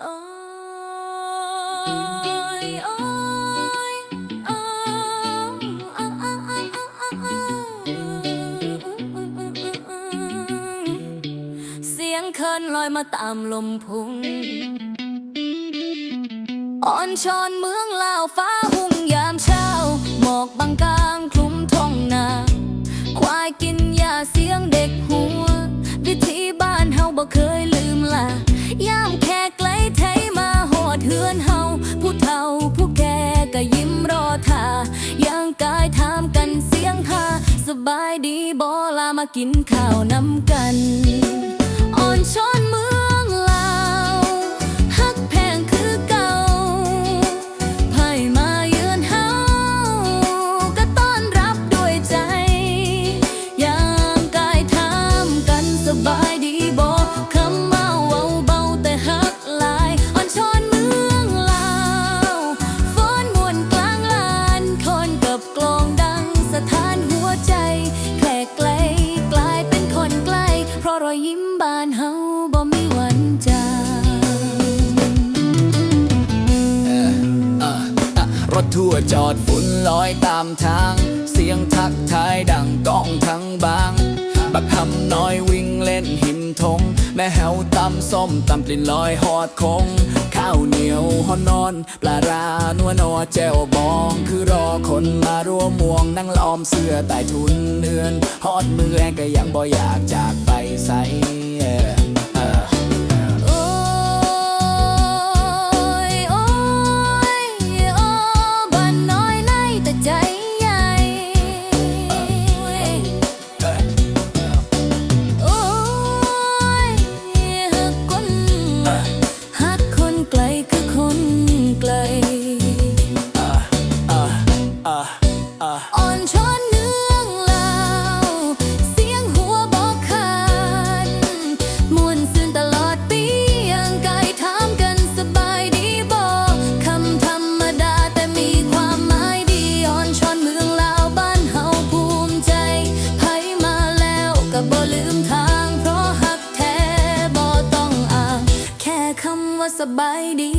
เสียงเคินลอยมาตามลมพุง อ่อนชอนเมืองลาวฟ้าหุ่งยามเช้า หมอกบางกา กินข้าวนำกัน อ่อนช้อนเมืองลาวฮักแพงคือเก่าไผ่มาเยือนเฮาก็ต้อนรับด้วยใจยามกายถามกันสบายดีบ่คำมาเว้าเบาแต่ฮักหลาย อ่อนช้อนเมืองลาวฟ้อนมวนกลางลานคนกับกลองดังสถานหัว อยยิ้มบานเฮาบ่มีวันจางอะรถทั่วจอดฝุ่นลอยตามทาง เสียงทักทายดังก้องทั้งบาง บักคำน้อยวิ่งเล่นหิมทง แม่แหวตำส้มตำกลิ่นลอยหอดคง ข้าวเหนียวหอนนอน ปลารานัวนอแจวบอง คือรอคนมาร่วมม่วงนั่งล้อมเสื้อใต้ทุนเอือน ฮอดมือแองก็ยังบ่อยากจากไป สียงหัวบอกขาดมวนซื่นตลอดปียังกายถามกันสบายดี